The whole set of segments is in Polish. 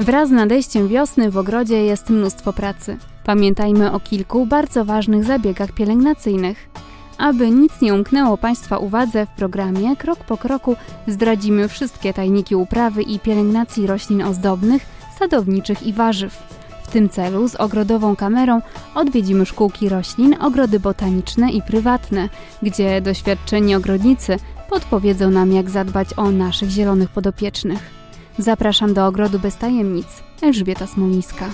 Wraz z nadejściem wiosny w ogrodzie jest mnóstwo pracy. Pamiętajmy o kilku bardzo ważnych zabiegach pielęgnacyjnych. Aby nic nie umknęło Państwa uwadze, w programie krok po kroku zdradzimy wszystkie tajniki uprawy i pielęgnacji roślin ozdobnych, sadowniczych i warzyw. W tym celu z ogrodową kamerą odwiedzimy szkółki roślin, ogrody botaniczne i prywatne, gdzie doświadczeni ogrodnicy podpowiedzą nam, jak zadbać o naszych zielonych podopiecznych. Zapraszam do ogrodu bez tajemnic. Elżbieta Smolińska.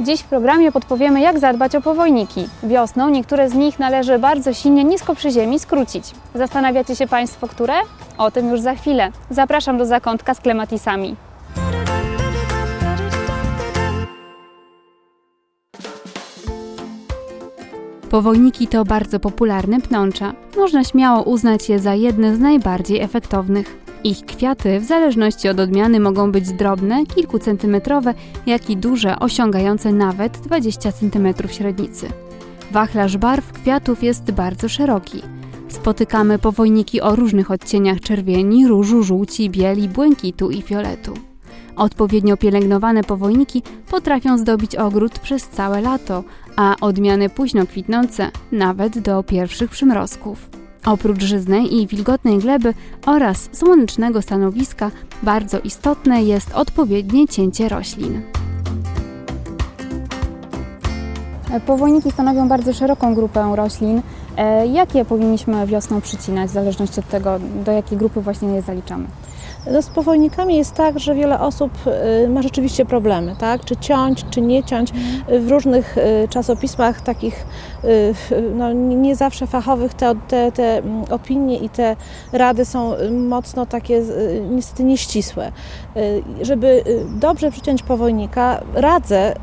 Dziś w programie podpowiemy, jak zadbać o powojniki. Wiosną niektóre z nich należy bardzo silnie nisko przy ziemi skrócić. Zastanawiacie się Państwo, które? O tym już za chwilę. Zapraszam do zakątka z klematisami. Powojniki to bardzo popularne pnącza. Można śmiało uznać je za jedne z najbardziej efektownych. Ich kwiaty, w zależności od odmiany, mogą być drobne, kilkucentymetrowe, jak i duże, osiągające nawet 20 cm średnicy. Wachlarz barw kwiatów jest bardzo szeroki. Spotykamy powojniki o różnych odcieniach czerwieni, różu, żółci, bieli, błękitu i fioletu. Odpowiednio pielęgnowane powojniki potrafią zdobić ogród przez całe lato, a odmiany późno kwitnące nawet do pierwszych przymrozków. Oprócz żyznej i wilgotnej gleby oraz słonecznego stanowiska, bardzo istotne jest odpowiednie cięcie roślin. Powojniki stanowią bardzo szeroką grupę roślin. E, Jakie powinniśmy wiosną przycinać, w zależności od tego, do jakiej grupy właśnie je zaliczamy? No z powojnikami jest tak, że wiele osób y, ma rzeczywiście problemy, tak? Czy ciąć, czy nie ciąć. Y, W różnych y, czasopismach takich no, nie zawsze fachowych te, te, te mm, opinie i te rady są y, mocno takie y, niestety nieścisłe. Y, Żeby y, dobrze przyciąć powojnika, radzę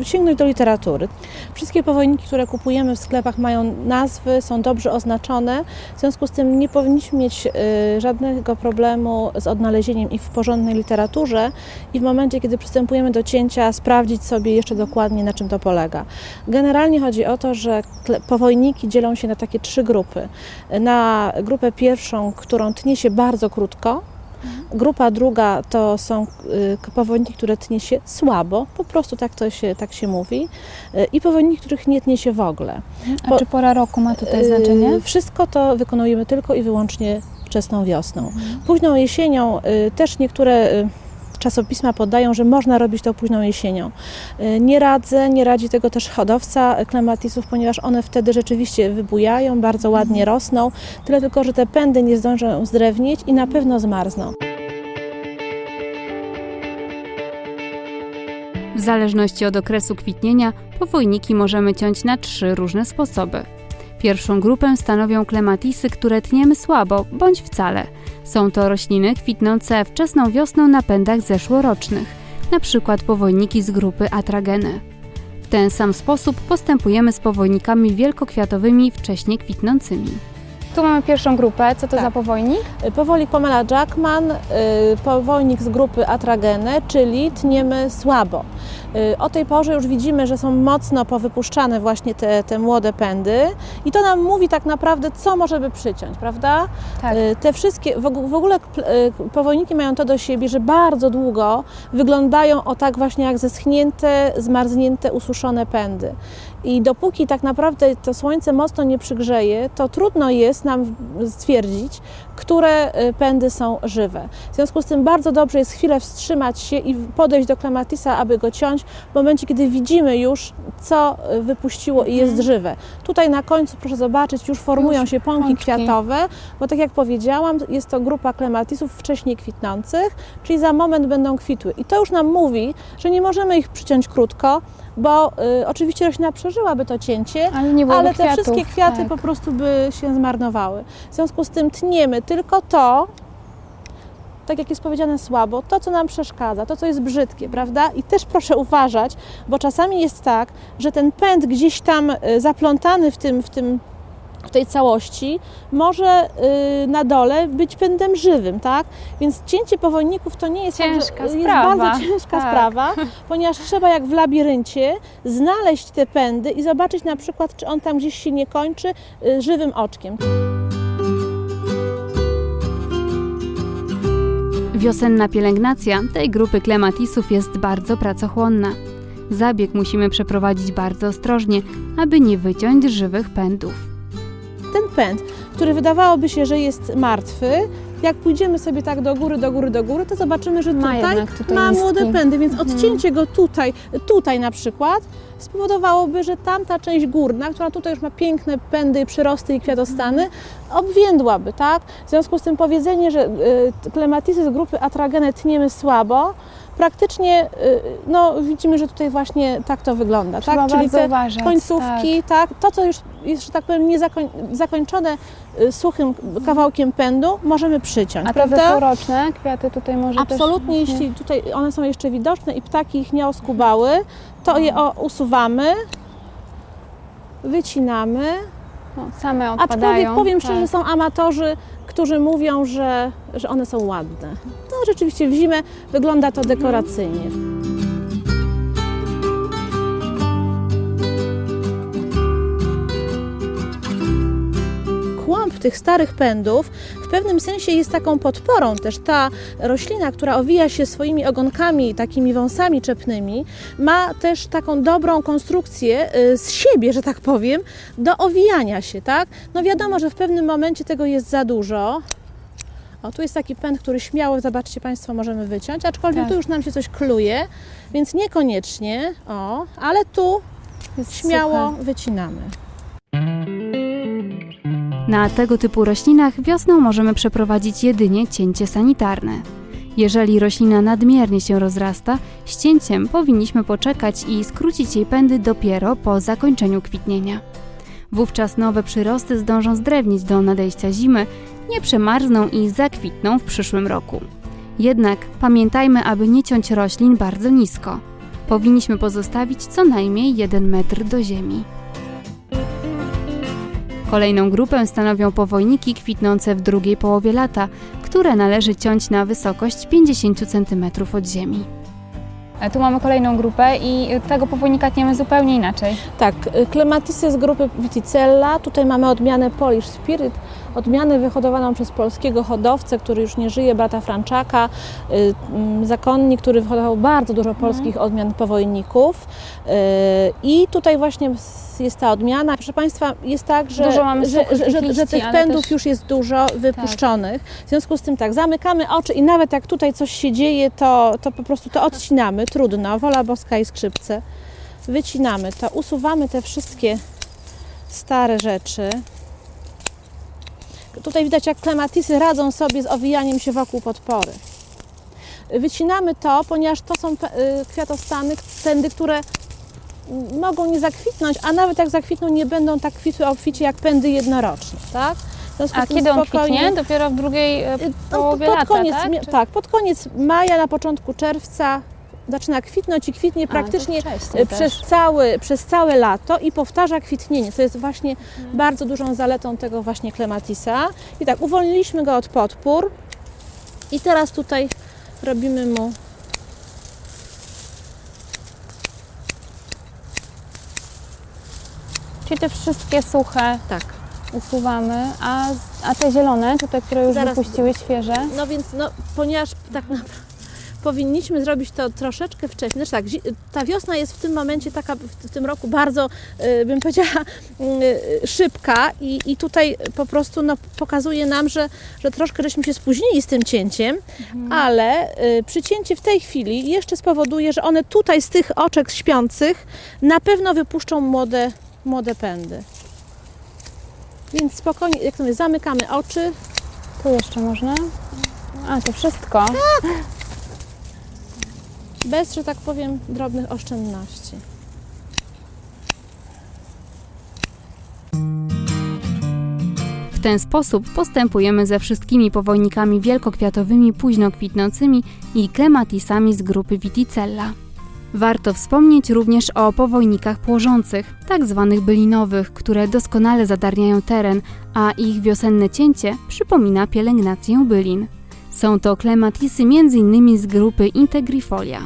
y, sięgnąć do literatury. Wszystkie powojniki, które kupujemy w sklepach mają nazwy, są dobrze oznaczone, w związku z tym nie powinniśmy mieć y, żadnego problemu z odnalezieniem ich w porządnej literaturze i w momencie, kiedy przystępujemy do cięcia, sprawdzić sobie jeszcze dokładnie, na czym to polega. Generalnie chodzi o to, że powojniki dzielą się na takie trzy grupy. Na grupę pierwszą, którą tnie się bardzo krótko, Grupa druga to są y, powojniki, które tnie się słabo, po prostu tak to się, tak się mówi, y, i powojniki, których nie tnie się w ogóle. A Po- czy pora roku ma tutaj Y, znaczenie? Wszystko to wykonujemy tylko i wyłącznie wczesną wiosną. Późną jesienią też niektóre czasopisma podają, że można robić to późną jesienią. Y, Nie radzę, nie radzi tego też hodowca klematisów, ponieważ one wtedy rzeczywiście wybujają, bardzo ładnie rosną, tyle tylko, że te pędy nie zdążą zdrewnieć i na pewno zmarzną. W zależności od okresu kwitnienia, powojniki możemy ciąć na trzy różne sposoby. Pierwszą grupę stanowią klematisy, które tniemy słabo bądź wcale. Są to rośliny kwitnące wczesną wiosną na pędach zeszłorocznych, np. powojniki z grupy atrageny. W ten sam sposób postępujemy z powojnikami wielkokwiatowymi wcześnie kwitnącymi. Tu mamy pierwszą grupę. Co to Tak. za powojnik? Y, Powoli Pamela Jackman, y, powojnik z grupy Atragene, czyli tniemy słabo. Y, O tej porze już widzimy, że są mocno powypuszczane właśnie te, te młode pędy i to nam mówi tak naprawdę, co możemy przyciąć, prawda? Tak. Y, Te wszystkie, w og- w ogóle y, powojniki mają to do siebie, że bardzo długo wyglądają o tak właśnie jak zeschnięte, zmarznięte, ususzone pędy. I dopóki tak naprawdę to słońce mocno nie przygrzeje, to trudno jest nam stwierdzić, które y, pędy są żywe. W związku z tym bardzo dobrze jest chwilę wstrzymać się i podejść do klematisa, aby go ciąć, w momencie, kiedy widzimy już, co y, wypuściło i jest żywe. Tutaj na końcu, proszę zobaczyć, już formują Już się pąki, pączki. kwiatowe, bo tak jak powiedziałam, jest to grupa klematisów wcześniej kwitnących, czyli za moment będą kwitły. I to już nam mówi, że nie możemy ich przyciąć krótko, bo y, oczywiście roślina przeżyłaby to cięcie, Ale ale te kwiatów. wszystkie kwiaty tak. po prostu by się zmarnowały. W związku z tym tniemy tylko to, tak jak jest powiedziane słabo, to co nam przeszkadza, to co jest brzydkie, prawda? I też proszę uważać, bo czasami jest tak, że ten pęd gdzieś tam y, zaplątany w tym, w tym w tej całości może y, na dole być pędem żywym, tak? Więc cięcie powojników to nie jest tak, że- Ciężka jest bardzo ciężka Tak. sprawa, ponieważ trzeba jak w labiryncie znaleźć te pędy i zobaczyć na przykład, czy on tam gdzieś się nie kończy y, żywym oczkiem. Wiosenna pielęgnacja tej grupy klematisów jest bardzo pracochłonna. Zabieg musimy przeprowadzić bardzo ostrożnie, aby nie wyciąć żywych pędów. Ten pęd, który wydawałoby się, że jest martwy, jak pójdziemy sobie tak do góry, do góry, do góry, to zobaczymy, że Ma tutaj, ma młode pędy, więc Mhm. odcięcie go tutaj, tutaj na przykład spowodowałoby, że tamta część górna, która tutaj już ma piękne pędy, przyrosty i kwiatostany, obwiędłaby, tak? W związku z tym powiedzenie, że y, klematisy z grupy atragene tniemy słabo, praktycznie y, no, widzimy, że tutaj właśnie tak to wygląda, Trzeba tak? Czyli te uważać. końcówki, tak. to co już jest, że tak powiem, niezakoń, zakończone y, suchym kawałkiem pędu, możemy przyciąć, Tak. A te prawda? zeszłoroczne kwiaty tutaj może Absolutnie, też... jeśli tutaj one są jeszcze widoczne i ptaki ich nie oskubały, to je o, usuwamy, wycinamy. No, same Aczkolwiek odpadają. powiem tak. szczerze, są amatorzy, którzy mówią, że, że one są ładne. Rzeczywiście w zimę wygląda to dekoracyjnie. Kłąb tych starych pędów w pewnym sensie jest taką podporą też. Ta roślina, która owija się swoimi ogonkami, takimi wąsami czepnymi, ma też taką dobrą konstrukcję y, z siebie, że tak powiem, do owijania się, tak? No wiadomo, że w pewnym momencie tego jest za dużo. O, tu jest taki pęd, który śmiało, zobaczcie Państwo, możemy wyciąć, aczkolwiek Tak. tu już nam się coś kluje, więc niekoniecznie, o, ale tu Jest śmiało suche. wycinamy. Na tego typu roślinach wiosną możemy przeprowadzić jedynie cięcie sanitarne. Jeżeli roślina nadmiernie się rozrasta, z cięciem powinniśmy poczekać i skrócić jej pędy dopiero po zakończeniu kwitnienia. Wówczas nowe przyrosty zdążą zdrewnieć do nadejścia zimy, nie przemarzną i zakwitną w przyszłym roku. Jednak pamiętajmy, aby nie ciąć roślin bardzo nisko. Powinniśmy pozostawić co najmniej 1 metr do ziemi. Kolejną grupę stanowią powojniki kwitnące w drugiej połowie lata, które należy ciąć na wysokość 50 cm od ziemi. E, Tu mamy kolejną grupę i tego powojnika tniemy zupełnie inaczej. Tak, y, klematisy z grupy Viticella. Tutaj mamy odmianę Polish Spirit, odmianę wyhodowaną przez polskiego hodowcę, który już nie żyje, brata Franczaka, y, mm, zakonnik, który wyhodował bardzo dużo polskich odmian powojników. Y, I tutaj właśnie jest ta odmiana. Proszę Państwa, jest tak, że, że, że, że, tych pędów już jest dużo wypuszczonych. W związku z tym tak, zamykamy oczy i nawet jak tutaj coś się dzieje, to, to po prostu to odcinamy. Trudno, wola boska i skrzypce wycinamy to, usuwamy te wszystkie stare rzeczy. Tutaj widać, jak klematisy radzą sobie z owijaniem się wokół podpory. Wycinamy to, ponieważ to są y, kwiatostany, tędy, które mogą nie zakwitnąć, a nawet jak zakwitną, nie będą tak kwitły obficie jak pędy jednoroczne, tak? A kiedy on spokojnie- kwitnie? Dopiero w drugiej e, Y, no, połowie pod lata, koniec, tak? Czy- tak, pod koniec maja, na początku czerwca zaczyna kwitnąć i kwitnie A, praktycznie wcześniej y, też. przez, cały, przez całe lato i powtarza kwitnienie, co jest właśnie Mhm. bardzo dużą zaletą tego właśnie klematisa. I tak, uwolniliśmy go od podpór i teraz tutaj robimy mu Czyli te wszystkie suche tak. usuwamy, a, a te zielone, tutaj, które już Zaraz- wypuściły świeże, No więc, no, ponieważ tak naprawdę powinniśmy zrobić to troszeczkę wcześniej. Znaczy tak, ta wiosna jest w tym momencie taka, w, tym roku bardzo, y, bym powiedziała, y, szybka i, i tutaj po prostu no, pokazuje nam, że, że troszkę żeśmy się spóźnili z tym cięciem, ale y, przycięcie w tej chwili jeszcze spowoduje, że one tutaj z tych oczek śpiących na pewno wypuszczą młode, młode pędy. Więc spokojnie, jak to mówię, zamykamy oczy, tu jeszcze można. A, to wszystko. bez, że tak powiem, drobnych oszczędności. W ten sposób postępujemy ze wszystkimi powojnikami wielkokwiatowymi późno kwitnącymi i klematisami z grupy Viticella. Warto wspomnieć również o powojnikach płożących, tak zwanych bylinowych, które doskonale zadarniają teren, a ich wiosenne cięcie przypomina pielęgnację bylin. Są to klematisy m.in. z grupy Integrifolia.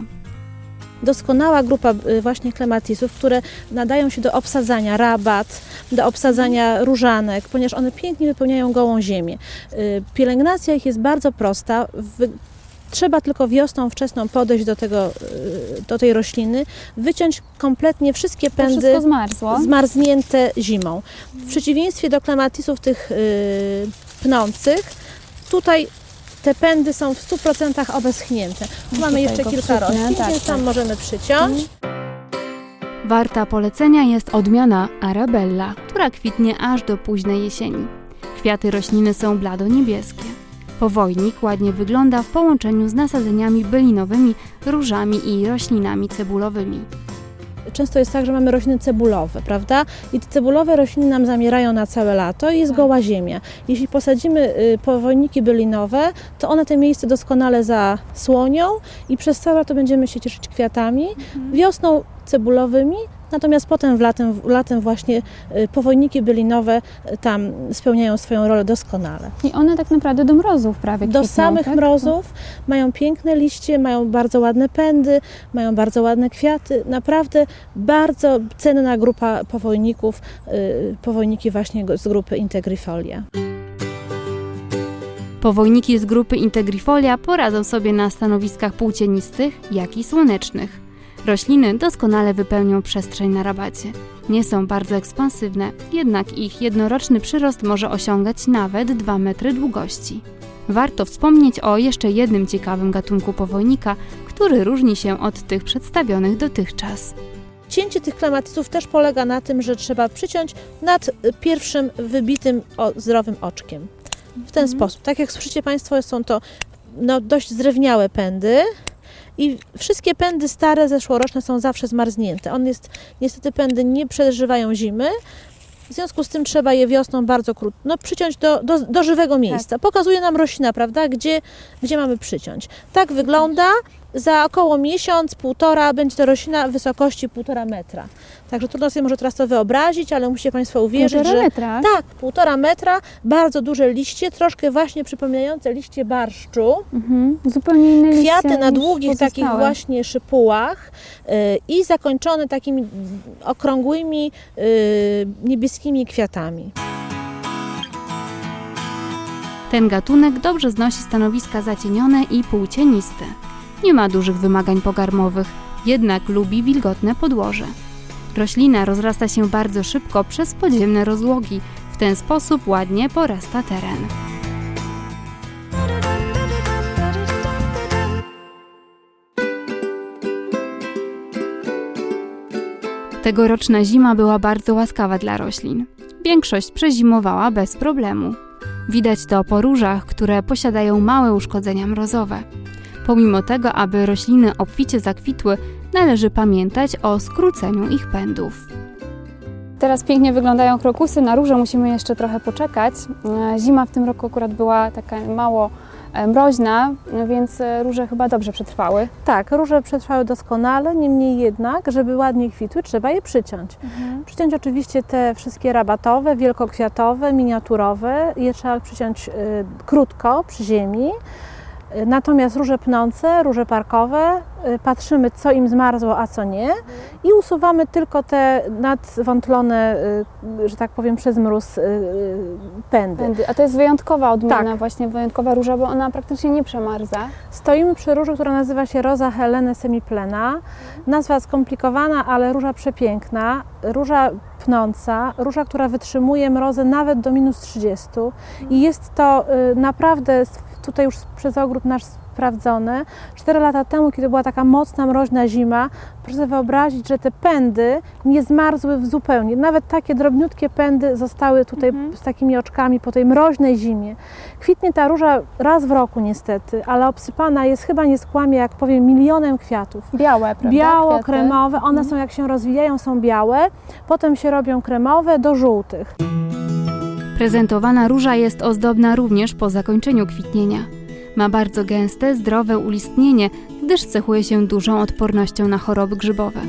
Doskonała grupa y, właśnie klematisów, które nadają się do obsadzania rabat, do obsadzania różanek, ponieważ one pięknie wypełniają gołą ziemię. Y, Pielęgnacja ich jest bardzo prosta. Trzeba tylko wiosną wczesną podejść do, tego, y, do tej rośliny, wyciąć kompletnie wszystkie pędy zmarznięte zimą. W przeciwieństwie do klematisów tych pnących, tutaj te pędy są w 100% obeschnięte. Tu mamy jeszcze kilka roślin, tak, więc tam tak. możemy przyciąć. Warta polecenia jest odmiana Arabella, która kwitnie aż do późnej jesieni. Kwiaty rośliny są blado-niebieskie. Powojnik ładnie wygląda w połączeniu z nasadzeniami bylinowymi, różami i roślinami cebulowymi. Często jest tak, że mamy rośliny cebulowe, prawda? I te cebulowe rośliny nam zamierają na całe lato i jest goła ziemia. Jeśli posadzimy y, powojniki bylinowe, to one te miejsce doskonale zasłonią i przez całe lato będziemy się cieszyć kwiatami. Wiosną cebulowymi, natomiast potem w latem, latem właśnie y, powojniki bylinowe y, tam spełniają swoją rolę doskonale. I one tak naprawdę do mrozów prawie Do kwitną, samych tak? mrozów mają piękne liście, mają bardzo ładne pędy, mają bardzo ładne kwiaty. Naprawdę bardzo cenna grupa powojników, y, powojniki właśnie z grupy Integrifolia. Powojniki z grupy Integrifolia poradzą sobie na stanowiskach płócienistych, jak i słonecznych. Rośliny doskonale wypełnią przestrzeń na rabacie. Nie są bardzo ekspansywne, jednak ich jednoroczny przyrost może osiągać nawet 2 metry długości. Warto wspomnieć o jeszcze jednym ciekawym gatunku powojnika, który różni się od tych przedstawionych dotychczas. Cięcie tych klematisów też polega na tym, że trzeba przyciąć nad pierwszym wybitym o, zdrowym oczkiem. W ten sposób. Tak jak słyszycie Państwo, są to no, dość zdrewniałe pędy. I wszystkie pędy stare, zeszłoroczne są zawsze zmarznięte. On jest, niestety pędy nie przeżywają zimy, w związku z tym trzeba je wiosną bardzo krótko, no przyciąć do, do, do żywego miejsca. Pokazuje nam roślina, prawda, gdzie, gdzie mamy przyciąć. Tak wygląda. Za około miesiąc, półtora będzie to roślina wysokości półtora metra. Także trudno sobie może teraz to wyobrazić, ale musicie Państwo uwierzyć, Półtora że metra. tak, półtora metra, bardzo duże liście, troszkę właśnie przypominające liście barszczu. Mhm. Zupełnie inne liście Kwiaty na długich takich pozostałe. właśnie szypułach y, i zakończone takimi okrągłymi y, niebieskimi kwiatami. Ten gatunek dobrze znosi stanowiska zacienione i półcieniste. Nie ma dużych wymagań pogarmowych, jednak lubi wilgotne podłoże. Roślina rozrasta się bardzo szybko przez podziemne rozłogi. W ten sposób ładnie porasta teren. Tegoroczna zima była bardzo łaskawa dla roślin. Większość przezimowała bez problemu. Widać to po różach, które posiadają małe uszkodzenia mrozowe. Pomimo tego, aby rośliny obficie zakwitły, należy pamiętać o skróceniu ich pędów. Teraz pięknie wyglądają krokusy. Na róże musimy jeszcze trochę poczekać. E, Zima w tym roku akurat była taka mało e, mroźna, więc e, róże chyba dobrze przetrwały. Tak, róże przetrwały doskonale, niemniej jednak, żeby ładnie kwitły, trzeba je przyciąć. Przyciąć oczywiście te wszystkie rabatowe, wielkokwiatowe, miniaturowe. Je trzeba przyciąć y, krótko przy ziemi. Natomiast róże pnące, róże parkowe, y, patrzymy co im zmarzło, a co nie i usuwamy tylko te nadwątlone, y, że tak powiem, przez mróz y, pędy. Pędy. A to jest wyjątkowa odmiana, Tak. właśnie wyjątkowa róża, bo ona praktycznie nie przemarza. Stoimy przy róży, która nazywa się Rosa Helene semiplena. Nazwa skomplikowana, ale róża przepiękna. Róża pnąca, róża, która wytrzymuje mrozy nawet do minus 30. I jest to naprawdę tutaj już przez ogród nasz sprawdzone. Cztery lata temu, kiedy była taka mocna, mroźna zima, proszę sobie wyobrazić, że te pędy nie zmarzły w zupełnie. Nawet takie drobniutkie pędy zostały tutaj z takimi oczkami po tej mroźnej zimie. Kwitnie ta róża raz w roku niestety, ale obsypana jest, chyba nie skłamie, jak powiem, milionem kwiatów. Białe, prawda? Biało, Kwiaty. kremowe, one są jak się rozwijają, są białe, potem się robią kremowe do żółtych. Prezentowana róża jest ozdobna również po zakończeniu kwitnienia. Ma bardzo gęste, zdrowe ulistnienie, gdyż cechuje się dużą odpornością na choroby grzybowe.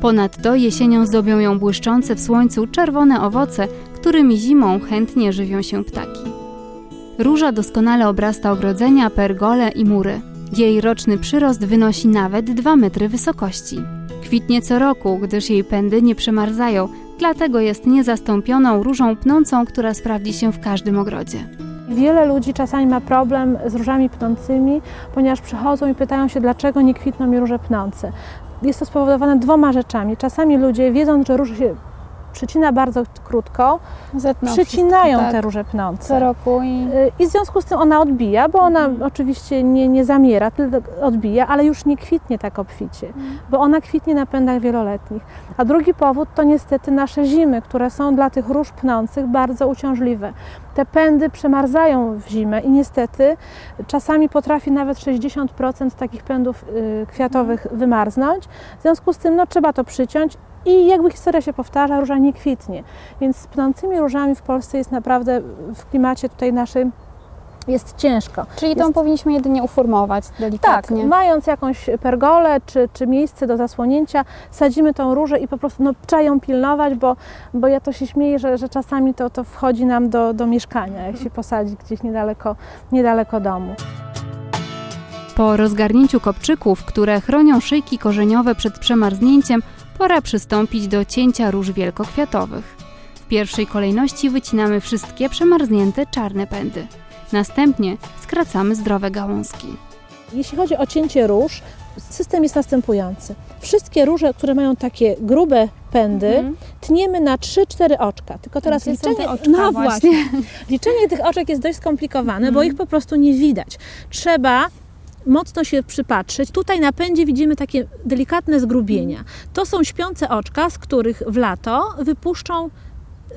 Ponadto jesienią zdobią ją błyszczące w słońcu czerwone owoce, którymi zimą chętnie żywią się ptaki. Róża doskonale obrasta ogrodzenia, pergole i mury. Jej roczny przyrost wynosi nawet 2 metry wysokości. Kwitnie co roku, gdyż jej pędy nie przemarzają, dlatego jest niezastąpioną różą pnącą, która sprawdzi się w każdym ogrodzie. Wiele ludzi czasami ma problem z różami pnącymi, ponieważ przychodzą i pytają się, dlaczego nie kwitną mi róże pnące. Jest to spowodowane dwoma rzeczami. Czasami ludzie, wiedząc, że róż się przycina bardzo krótko, Zetną przycinają wszystko, tak, te róże pnące. co roku i Y, I w związku z tym ona odbija, bo ona oczywiście nie, nie zamiera, tylko odbija, ale już nie kwitnie tak obficie, bo ona kwitnie na pędach wieloletnich. A drugi powód to niestety nasze zimy, które są dla tych róż pnących bardzo uciążliwe. Te pędy przemarzają w zimę i niestety czasami potrafi nawet 60% takich pędów y, kwiatowych wymarznąć. W związku z tym no, trzeba to przyciąć i jakby historia się powtarza, róża nie kwitnie. Więc z pnącymi różami w Polsce jest naprawdę w klimacie tutaj naszym jest ciężko. Czyli tą Jest- powinniśmy jedynie uformować Tak, delikatnie. mając jakąś pergolę czy, czy miejsce do zasłonięcia, sadzimy tą różę i po prostu no, trzeba ją pilnować, bo, bo ja to się śmieję, że, że czasami to, to wchodzi nam do, do mieszkania, jak się posadzi gdzieś niedaleko, niedaleko domu. Po rozgarnięciu kopczyków, które chronią szyjki korzeniowe przed przemarznięciem, pora przystąpić do cięcia róż wielkokwiatowych. W pierwszej kolejności wycinamy wszystkie przemarznięte czarne pędy. Następnie skracamy zdrowe gałązki. Jeśli chodzi o cięcie róż, system jest następujący. Wszystkie róże, które mają takie grube pędy, Mhm. tniemy na 3-4 oczka. Tylko teraz Gdzie liczenie, te oczka no właśnie? właśnie. liczenie tych oczek jest dość skomplikowane, bo Mhm. ich po prostu nie widać. Trzeba mocno się przypatrzeć. Tutaj na pędzie widzimy takie delikatne zgrubienia. To są śpiące oczka, z których w lato wypuszczą,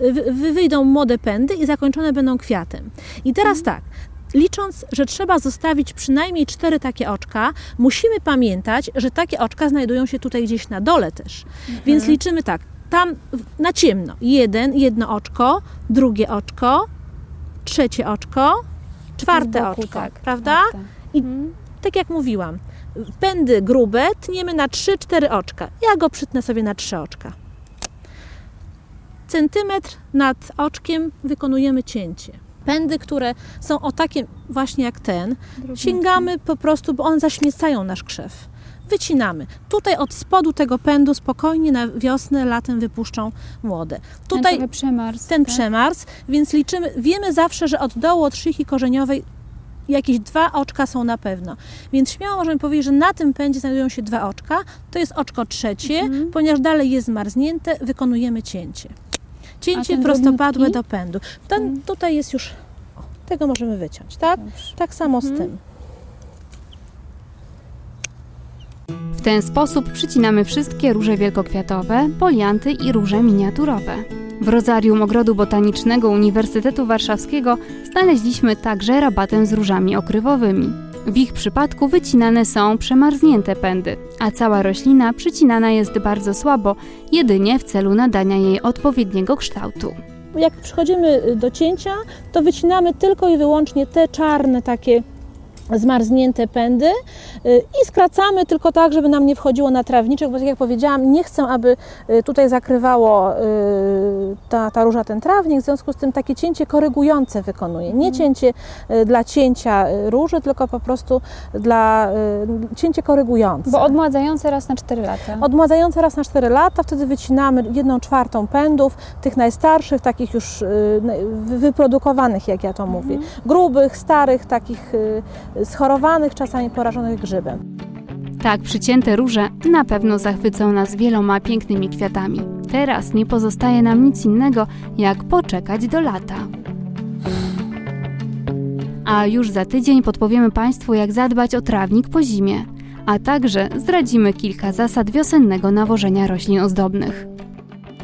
wy, wy- wyjdą młode pędy i zakończone będą kwiatem. I teraz tak, licząc, że trzeba zostawić przynajmniej cztery takie oczka, musimy pamiętać, że takie oczka znajdują się tutaj gdzieś na dole też. Więc liczymy tak, tam na ciemno. Jeden, jedno oczko, drugie oczko, trzecie oczko, czwarte boku, oczko, tak, prawda? tak, tak. I Mhm. Tak jak mówiłam, pędy grube tniemy na 3-4 oczka. Ja go przytnę sobie na 3 oczka. Centymetr nad oczkiem wykonujemy cięcie. Pędy, które są o takie właśnie jak ten, sięgamy po prostu, bo one zaśmiecają nasz krzew. Wycinamy. Tutaj od spodu tego pędu spokojnie na wiosnę, latem wypuszczą młode. Ten Tutaj trochę przemarzł. ten tak? przemarzł, więc liczymy, wiemy zawsze, że od dołu, od szyjki korzeniowej jakieś dwa oczka są na pewno. Więc śmiało możemy powiedzieć, że na tym pędzie znajdują się dwa oczka. To jest oczko trzecie, Mhm. ponieważ dalej jest zmarznięte, wykonujemy cięcie. Cięcie prostopadłe do pędu. Ten Mhm. tutaj jest już, o, tego możemy wyciąć, tak? Dobrze. Tak samo z Mhm. tym. W ten sposób przycinamy wszystkie róże wielkokwiatowe, polianty i róże miniaturowe. W rozarium Ogrodu Botanicznego Uniwersytetu Warszawskiego znaleźliśmy także rabatę z różami okrywowymi. W ich przypadku wycinane są przemarznięte pędy, a cała roślina przycinana jest bardzo słabo, jedynie w celu nadania jej odpowiedniego kształtu. Jak przychodzimy do cięcia, to wycinamy tylko i wyłącznie te czarne takie zmarznięte pędy y, i skracamy tylko tak, żeby nam nie wchodziło na trawniczek, bo tak jak powiedziałam, nie chcę, aby y, tutaj zakrywało y, ta, ta róża ten trawnik, w związku z tym takie cięcie korygujące wykonuję. Nie cięcie y, dla cięcia róży, tylko po prostu dla cięcie korygujące. Bo odmładzające raz na 4 lata. Odmładzające raz na 4 lata, wtedy wycinamy 1 czwartą pędów, tych najstarszych, takich już wy- wyprodukowanych, jak ja to mówię. Grubych, starych, takich schorowanych, czasami porażonych grzybem. Tak przycięte róże na pewno zachwycą nas wieloma pięknymi kwiatami. Teraz nie pozostaje nam nic innego, jak poczekać do lata. A już za tydzień podpowiemy Państwu, jak zadbać o trawnik po zimie, a także zdradzimy kilka zasad wiosennego nawożenia roślin ozdobnych.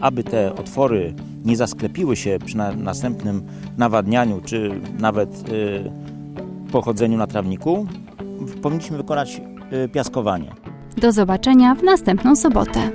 aby te otwory nie zasklepiły się przy na, następnym nawadnianiu, czy nawet y, pochodzeniu na trawniku, powinniśmy wykonać y, piaskowanie. Do zobaczenia w następną sobotę.